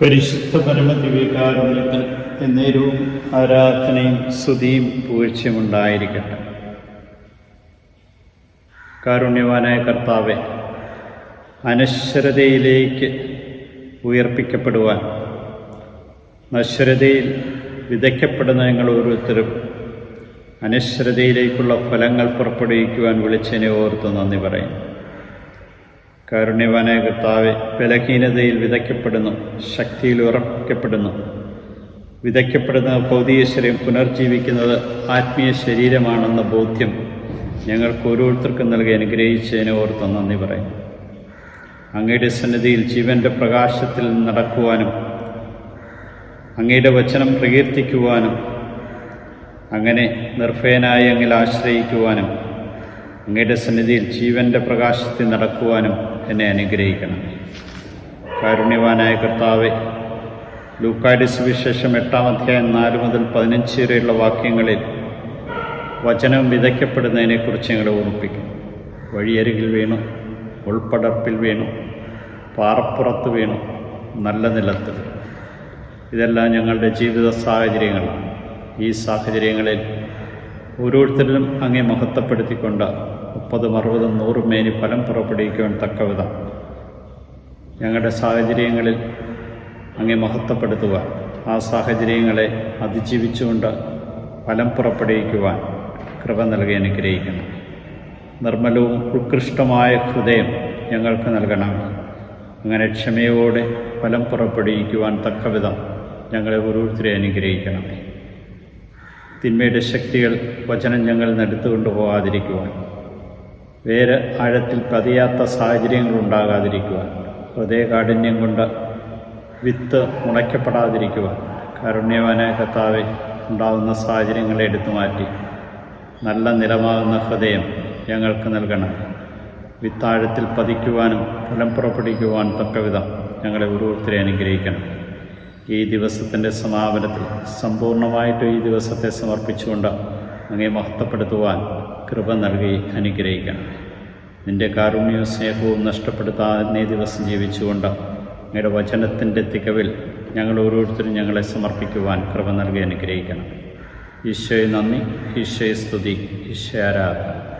പരിശുദ്ധ പരമദിവ്യകാരുണ്യത്തിന് എന്നേരവും ആരാധനയും സ്തുതിയും പൂഴ്ചയുമുണ്ടായിരിക്കട്ടെ. കാരുണ്യവാനായ കർത്താവെ അനശ്വരതയിലേക്ക് ഉയർപ്പിക്കപ്പെടുവാൻ നശ്വരതയിൽ വിതയ്ക്കപ്പെടുന്ന ഞങ്ങൾ ഓരോരുത്തരും അനശ്വരതയിലേക്കുള്ള ഫലങ്ങൾ പുറപ്പെടുവിക്കുവാൻ വിളിച്ചതിനെ ഓർത്ത് നന്ദി പറയുന്നു. കാരുണ്യവാനായ കർത്താവെ ബലഹീനതയിൽ വിതയ്ക്കപ്പെടുന്നു ശക്തിയിൽ ഉറപ്പിക്കപ്പെടുന്നു വിതയ്ക്കപ്പെടുന്ന ഭൗതിക ശരീരം പുനർജീവിക്കുന്നത് ആത്മീയ ശരീരമാണെന്ന ബോധ്യം ഞങ്ങൾക്ക് ഓരോരുത്തർക്കും നൽകി അനുഗ്രഹിച്ചതിനെ ഓർത്ത് നന്ദി പറയും അങ്ങയുടെ സന്നിധിയിൽ ജീവന്റെ പ്രകാശത്തിൽ നടക്കുവാനും അങ്ങയുടെ വചനം പ്രകീർത്തിക്കുവാനും അങ്ങനെ നിർഭയനായി അങ്ങിൽ ആശ്രയിക്കുവാനും അങ്ങയുടെ സന്നിധിയിൽ ജീവന്റെ പ്രകാശത്തിൽ നടക്കുവാനും എന്നെ അനുഗ്രഹിക്കണം. കാരുണ്യവാനായ കർത്താവെ ലൂക്കായുടെ സുവിശേഷം എട്ടാം അധ്യായം നാല് മുതൽ പതിനഞ്ച് വരെയുള്ള വാക്യങ്ങളിൽ വചനം വിതയ്ക്കപ്പെടുന്നതിനെക്കുറിച്ച് ഞങ്ങളെ ഓർമ്മിപ്പിക്കും. വഴിയരികിൽ വീണു ഉൾപ്പടർപ്പിൽ വീണു പാറപ്പുറത്ത് വീണു നല്ല നിലത്ത് ഇതെല്ലാം ഞങ്ങളുടെ ജീവിത സാഹചര്യങ്ങളാണ്. ഈ സാഹചര്യങ്ങളിൽ ഓരോരുത്തരിലും അങ്ങേ മഹത്വപ്പെടുത്തിക്കൊണ്ട് മുപ്പതും അറുപതും നൂറും മേനി ഫലം പുറപ്പെടുവിക്കുവാൻ തക്കവിധം. ഞങ്ങളുടെ സാഹചര്യങ്ങളിൽ അങ്ങേ മഹത്വപ്പെടുത്തുവാൻ ആ സാഹചര്യങ്ങളെ അതിജീവിച്ചുകൊണ്ട് ഫലം പുറപ്പെടുവിക്കുവാൻ കൃപ നൽകി അനുഗ്രഹിക്കണം നിർമ്മലവും ഉത്കൃഷ്ടമായ ഹൃദയം ഞങ്ങൾക്ക് നൽകണം. അങ്ങനെ ക്ഷമയോടെ ഫലം പുറപ്പെടുവിക്കുവാൻ തക്കവിധം ഞങ്ങളെ ഓരോരുത്തരെ അനുഗ്രഹിക്കണമേ. തിന്മയുടെ ശക്തികൾ വചനം ഞങ്ങൾ നടത്തുകൊണ്ടു പോകാതിരിക്കുവാൻ. വേര് ആഴത്തിൽ പതിയാത്ത സാഹചര്യങ്ങൾ ഉണ്ടാകാതിരിക്കുവാൻ. ഹൃദയകാഠിന്യം കൊണ്ട് വിത്ത് മുളയ്ക്കപ്പെടാതിരിക്കുവാൻ. കാരുണ്യവാനായ കർത്താവെ ഉണ്ടാകുന്ന സാഹചര്യങ്ങളെ എടുത്തു മാറ്റി. നല്ല നിലമാകുന്ന ഹൃദയം ഞങ്ങൾക്ക് നൽകണം. വിത്താഴത്തിൽ പതിക്കുവാനും ഫലം പുറപ്പെടുവിക്കുവാൻ തക്കവിധം ഞങ്ങളെ ഓരോരുത്തരെ അനുഗ്രഹിക്കണം. ഈ ദിവസത്തിന്റെ സമാപനത്തിൽ സമ്പൂർണമായിട്ട് ഈ ദിവസത്തെ സമർപ്പിച്ചുകൊണ്ട് അങ്ങേ മഹത്വപ്പെടുത്തുവാൻ കൃപ നൽകി അനുഗ്രഹിക്കണം നിന്റെ കാരുണ്യവും സ്നേഹവും നഷ്ടപ്പെടുത്താതെ ഈ ദിവസം ജീവിച്ചുകൊണ്ട് അങ്ങയുടെ വചനത്തിന്റെ തികവിൽ ഞങ്ങൾ ഓരോരുത്തരും ഞങ്ങളെ സമർപ്പിക്കുവാൻ കൃപ നൽകി അനുഗ്രഹിക്കണം. ഈശോയെ നന്ദി ഈശോയെ സ്തുതി ഈശോ ആരാധന.